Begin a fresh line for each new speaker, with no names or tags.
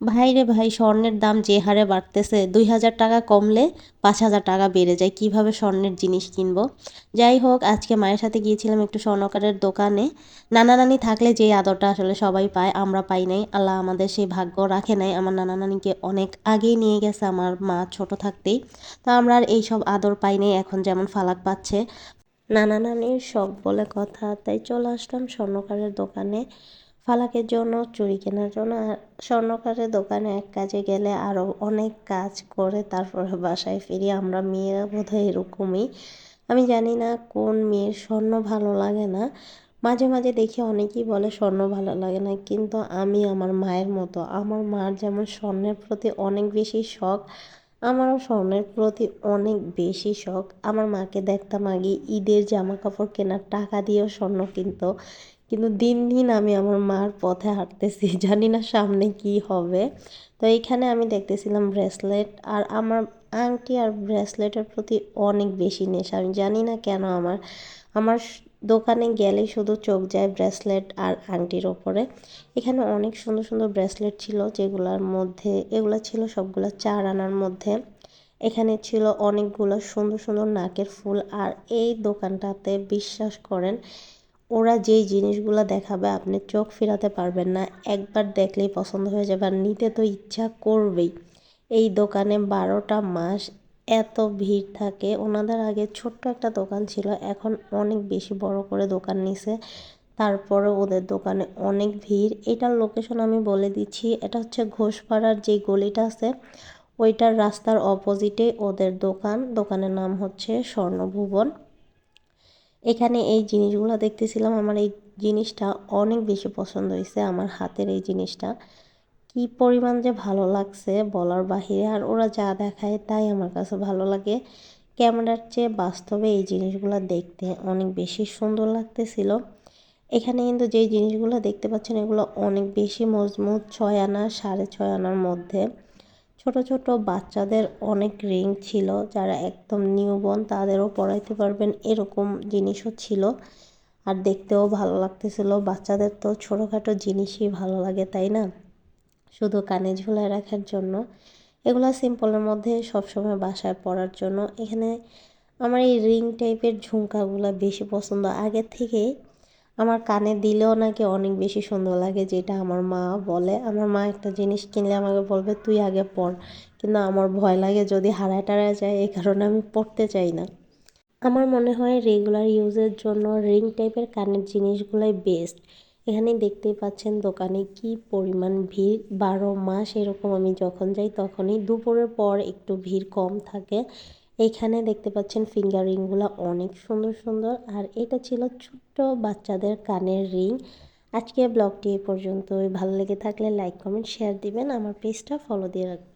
ভাই রে ভাই, স্বর্ণের দাম যে হারে বাড়তেছে, দুই হাজার টাকা কমলে পাঁচ হাজার টাকা বেড়ে যায়। কীভাবে স্বর্ণের জিনিস কিনবো? যাই হোক, আজকে মায়ের সাথে গিয়েছিলাম একটু স্বর্ণকারের দোকানে। নানা নানি থাকলে যে আদরটা আসলে সবাই পায়, আমরা পাই নাই। আল্লাহ আমাদের সেই ভাগ্য রাখে নাই। আমার নানা নানিকে অনেক আগেই নিয়ে গেছে আমার মা ছোট থাকতেই। তো আমরা আর এইসব আদর পাই নাই, এখন যেমন ফালাক পাচ্ছে। নানা নানির সব বলে কথা, তাই চলে আসলাম স্বর্ণকারের দোকানে। ফালাকের জন্য চুড়ি কেনার জন্য স্বর্ণকারের দোকানে এক কাজে গেলে আরও অনেক কাজ করে তারপরে বাসায় ফিরি। আমরা মেয়েরা বোধহয় এরকমই। আমি জানি না কোন মেয়ের স্বর্ণ ভালো লাগে না। মাঝে মাঝে দেখি অনেকেই বলে স্বর্ণ ভালো লাগে না, কিন্তু আমি আমার মায়ের মতো। আমার মার যেমন স্বর্ণের প্রতি অনেক বেশি শখ, আমারও স্বর্ণের প্রতি অনেক বেশি শখ। আমার মাকে দেখতাম আগে ঈদের জামা কাপড় কেনার টাকা দিয়েও স্বর্ণ কিনতো। কিন্তু দিন দিন আমি আমার মার পথে হাঁটতেছি, জানি না সামনে কি হবে। তো এইখানে আমি দেখতেছিলাম ব্রেসলেট আর আমার আংটি আর ব্রেসলেটের প্রতি অনেক বেশি নেশা। আমি জানি না কেন আমার আমার দোকানে গেলে শুধু চোখ যায় ব্রেসলেট আর আংটির ওপরে। এখানে অনেক সুন্দর সুন্দর ব্রেসলেট ছিল যেগুলোর মধ্যে, এগুলো ছিল সবগুলো চার আনার মধ্যে। এখানে ছিল অনেকগুলো সুন্দর সুন্দর নাকের ফুল আর এই দোকানটাতে বিশ্বাস করেন ওরা যেই জিনিসগুলো দেখাবে, আপনি চোখ ফেরাতে পারবেন না। একবার দেখলেই পছন্দ হয়ে যাবে আর নিতে তো ইচ্ছা করবেই। এই দোকানে বারোটা মাস এত ভিড় থাকে। ওনাদের আগে ছোট্ট একটা দোকান ছিল, এখন অনেক বেশি বড় করে দোকান নিছে। তারপরে ওদের দোকানে অনেক ভিড়। এটার লোকেশন আমি বলে দিচ্ছি, এটা হচ্ছে ঘোষপাড়ার যে গলিটা আছে, ওইটার রাস্তার অপোজিটে ওদের দোকান। দোকানের নাম হচ্ছে স্বর্ণভুবন। এখানে এই জিনিসগুলো দেখতেছিলাম, আমার এই জিনিসটা অনেক বেশি পছন্দ হয়েছে, আমার হাতের এই জিনিসটা। কি পরিমাণ যে ভালো লাগছে বলার বাহিরে, আর ওরা যা দেখায় তাই আমার কাছে ভালো লাগে। ক্যামেরার চেয়ে বাস্তবে এই জিনিসগুলো দেখতে অনেক বেশি সুন্দর লাগতেছিল। এখানে কিন্তু যেই জিনিসগুলো দেখতে পাচ্ছেন এগুলো অনেক বেশি মজবুত, ছয় আনা, সাড়ে ছয় আনার মধ্যে। ছোট ছোট বাচ্চাদের অনেক রিং ছিল যারা একদম নিউবর্ন তাদেরও পড়াইতে পারবেন এরকম জিনিসও ছিল। আর দেখতেও ভালো লাগতেছিল। বাচ্চাদের তো ছোটোখাটো জিনিসই ভালো লাগে, তাই না? শুধু কানে ঝুলায় রাখার জন্য। এগুলো সিম্পলের মধ্যে সবসময় বাসায় পরার জন্য। এখানে আমার এই রিং টাইপের ঝুমকাগুলো বেশি পছন্দ। আগের থেকে আমার কানে দিলেও নাকি অনেক বেশি সুন্দর লাগে যেটা আমার মা বলে। আমার মা একটা জিনিস কিনলে আমাকে বলবে, তুই আগে পর কিন্তু আমার ভয় লাগে যদি হারায় টারায় যায়, এই কারণে আমি পড়তে চাই না। আমার মনে হয় রেগুলার ইউজের জন্য রিং টাইপের কানের জিনিসগুলোই বেস্ট এখানে দেখতেই পাচ্ছেন দোকানে কি পরিমাণ ভিড়। বারো মাস এরকম আমি যখন যাই, তখনই দুপুরের পর একটু ভিড় কম থাকে। এইখানে দেখতে পাচ্ছেন ফিঙ্গার রিংগুলো অনেক সুন্দর সুন্দর। আর এটা ছিল ছোট্ট বাচ্চাদের কানের রিং আজকে ব্লগটি এ পর্যন্তই। ভালো লেগে থাকলে লাইক কমেন্ট শেয়ার দিবেন। আমার পেজটা ফলো দিয়ে রাখবেন।